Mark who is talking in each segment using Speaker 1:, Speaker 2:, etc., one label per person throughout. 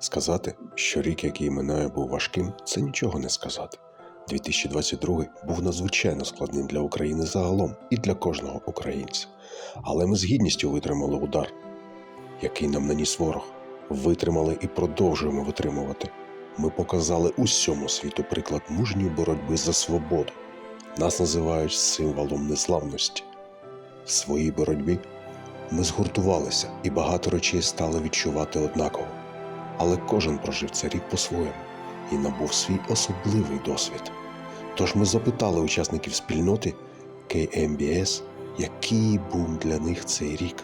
Speaker 1: Сказати, що рік, який минає, був важким, це нічого не сказати. 2022 був надзвичайно складним для України загалом і для кожного українця. Але ми з гідністю витримали удар, який нам наніс ворог. Витримали і продовжуємо витримувати. Ми показали усьому світу приклад мужньої боротьби за свободу. Нас називають символом незламності. В своїй боротьбі ми згуртувалися і багато речей стали відчувати однаково. Але кожен прожив цей рік по-своєму і набув свій особливий досвід. Тож ми запитали учасників спільноти KMBS, який був для них цей рік.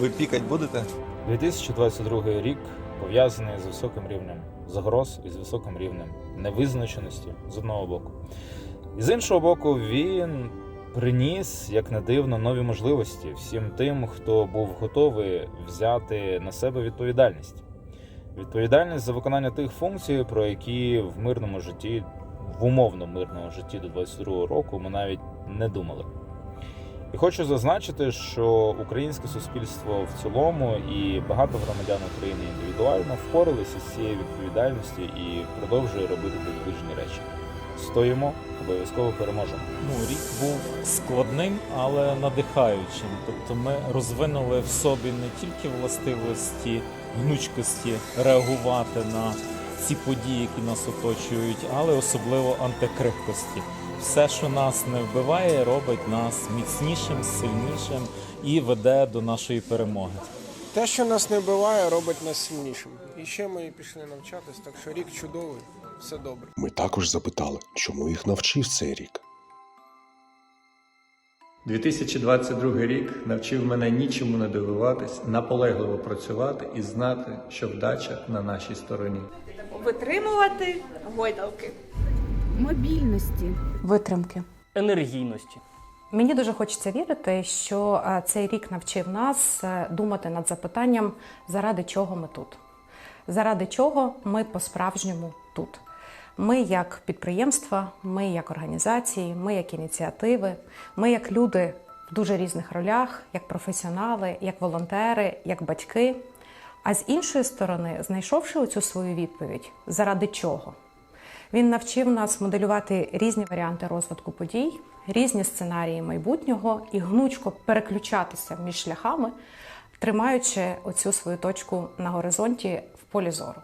Speaker 2: Ви пікать будете?
Speaker 3: 2022 рік пов'язаний з високим рівнем загроз і з високим рівнем невизначеності з одного боку. І з іншого боку, він приніс, як не дивно, нові можливості всім тим, хто був готовий взяти на себе відповідальність. Відповідальність за виконання тих функцій, про які в мирному житті, в умовно мирному житті до 22 року ми навіть не думали. І хочу зазначити, що українське суспільство в цілому і багато громадян України індивідуально впоралися з цією відповідальністю і продовжує робити дивовижні речі. Стоїмо, обов'язково переможемо.
Speaker 4: Ну, рік був складним, але надихаючим. Тобто ми розвинули в собі не тільки властивості гнучкості реагувати на ці події, які нас оточують, але особливо антикрихкості. Все, що нас не вбиває, робить нас міцнішим, сильнішим і веде до нашої перемоги.
Speaker 5: Те, що нас не вбиває, робить нас сильнішим. І ще ми пішли навчатись, так що рік чудовий, все добре.
Speaker 1: Ми також запитали, чому їх навчив цей рік.
Speaker 6: 2022 рік навчив мене нічому не дивуватись, наполегливо працювати і знати, що вдача на нашій стороні.
Speaker 7: витримувати гойдалки.
Speaker 8: мобільності,
Speaker 9: витримки.
Speaker 10: енергійності.
Speaker 9: Мені дуже хочеться вірити, що цей рік навчив нас думати над запитанням, заради чого ми тут, заради чого ми по-справжньому тут. Ми як підприємства, ми як організації, ми як ініціативи, ми як люди в дуже різних ролях, як професіонали, як волонтери, як батьки. А з іншої сторони, знайшовши оцю свою відповідь, заради чого, він навчив нас моделювати різні варіанти розвитку подій, різні сценарії майбутнього і гнучко переключатися між шляхами, тримаючи оцю свою точку на горизонті в полі зору.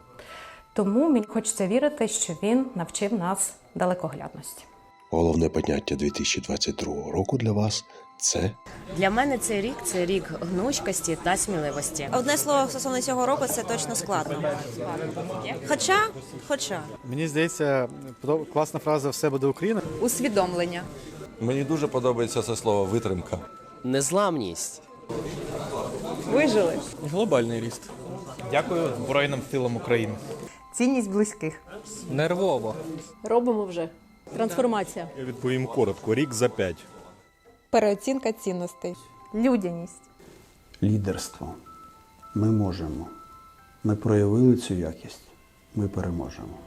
Speaker 9: Тому мені хочеться вірити, що він навчив нас далекоглядності.
Speaker 1: Головне поняття 2022 року для вас це
Speaker 11: Для мене цей рік це рік гнучкості та сміливості.
Speaker 7: Одне слово стосовно цього року це точно складно. Хоча, хоча
Speaker 12: Мені здається, класна фраза Все буде Україна.
Speaker 8: усвідомлення,
Speaker 2: Мені дуже подобається це слово витримка.
Speaker 10: Незламність.
Speaker 8: вижили,
Speaker 12: Глобальний ріст.
Speaker 4: Дякую Збройним силам України.
Speaker 8: Цінність близьких.
Speaker 10: Нервово.
Speaker 11: Робимо вже. Трансформація.
Speaker 13: Я відповім коротко: рік за п'ять.
Speaker 8: Переоцінка цінностей, людяність.
Speaker 14: Лідерство. Ми можемо. Ми проявили цю якість. Ми переможемо.